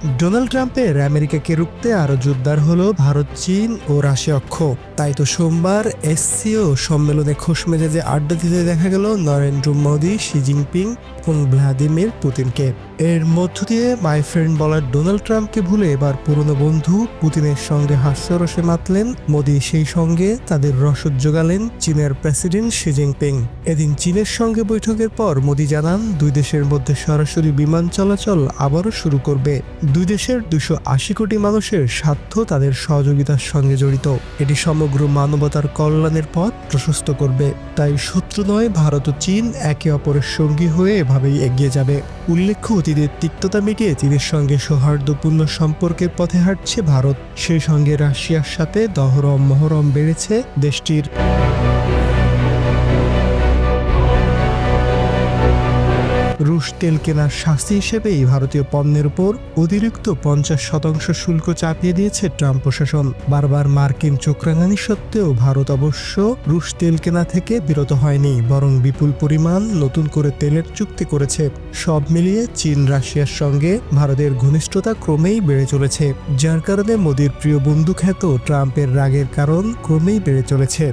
Donald ট্রাম্পের আমেরিকাকে রুখতে আরও জোরদার হলো ভারত, চীন ও রাশিয়া অক্ষ। তাই তো সোমবার এসসিও সম্মেলনে খোশ মেজাজে আড্ডা দিতে দেখা গেল নরেন্দ্র মোদী, শি জিনপিং এবং ভ্লাদিমির পুতিনকে। এর মধ্য দিয়ে মাই ফ্রেন্ড বলার ডোনাল্ড ট্রাম্পকে ভুলে এবার পুরনো বন্ধু পুতিনের সঙ্গে হাস্যরসে মাতলেন। মোদী সেই সঙ্গে তাদের রসদ জোগালেন চীনের প্রেসিডেন্ট শি জিনপিং। এদিন চীনের সঙ্গে বৈঠকের পর মোদী জানান, দুই দেশের মধ্যে সরাসরি বিমান চলাচল আবারও শুরু করবে। দুই দেশের দুশো আশি কোটি মানুষের স্বার্থ তাদের সহযোগিতার সঙ্গে জড়িত। এটি সমগ্র মানবতার কল্যাণের পথ প্রশস্ত করবে। তাই শত্রু নয়, ভারত ও চীন একে অপরের সঙ্গী হয়ে এভাবেই এগিয়ে যাবে। উল্লেখ্য অতীতের তিক্ততা মিটিয়ে চীনের সঙ্গে সৌহার্দ্যপূর্ণ সম্পর্কের পথে হাঁটছে ভারত। সেই সঙ্গে রাশিয়ার সাথে দহরম মহরম বেড়েছে দেশটির। রুশ তেল কেনার শাস্তি হিসেবেই ভারতীয় পণ্যের উপর অতিরিক্ত পঞ্চাশ শতাংশ শুল্ক চাপিয়ে দিয়েছে ট্রাম্প প্রশাসন। বারবার মার্কিন চোখরাঙানি সত্ত্বেও ভারত অবশ্য রুশ তেল কেনা থেকে বিরত হয়নি, বরং বিপুল পরিমাণ নতুন করে তেলের চুক্তি করেছে। সব মিলিয়ে চীন, রাশিয়ার সঙ্গে ভারতের ঘনিষ্ঠতা ক্রমেই বেড়ে চলেছে, যার কারণে মোদীর প্রিয় বন্ধু খ্যাত ট্রাম্পের রাগের কারণ ক্রমেই বেড়ে চলেছে।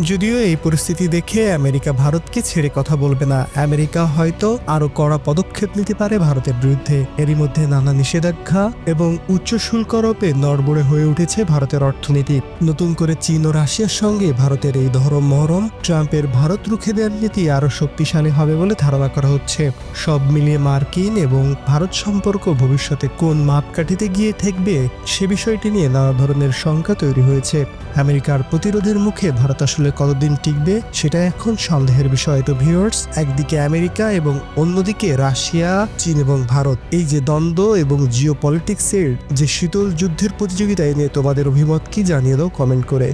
যদিও এই পরিস্থিতি দেখে আমেরিকা ভারতকে ছেড়ে কথা বলবে না। আমেরিকা হয়তো আরও কড়া পদক্ষেপ নিতে পারে ভারতের বিরুদ্ধে। এরই মধ্যে নানা নিষেধাজ্ঞা এবং উচ্চ শুল্ক আরোপে নড়বড়ে হয়ে উঠেছে ভারতের অর্থনীতি। নতুন করে চীন ও রাশিয়ার সঙ্গে ভারতের এই ধরম মহরম ট্রাম্পের ভারত রুখে দেওয়ার নীতি আরও শক্তিশালী হবে বলে ধারণা করা হচ্ছে। সব মিলিয়ে মার্কিন এবং ভারত সম্পর্ক ভবিষ্যতে কোন মাপকাঠিতে গিয়ে থাকবে সে বিষয়টি নিয়ে নানা ধরনের শঙ্কা তৈরি হয়েছে। আমেরিকার প্রতিরোধের মুখে ভারত আসলে কতদিন টিকবে, সেটা এখন সন্দেহের বিষয়। তো ভিউয়ার্স একদিকে আমেরিকা এবং অন্যদিকে রাশিয়া, চীন এবং ভারত। এই যে দ্বন্দ্ব এবং জিও পলিটিক্সের যে শীতল যুদ্ধের প্রতিযোগিতায় নিয়ে তোমাদের অভিমত কি জানিয়ে দাও কমেন্ট করে।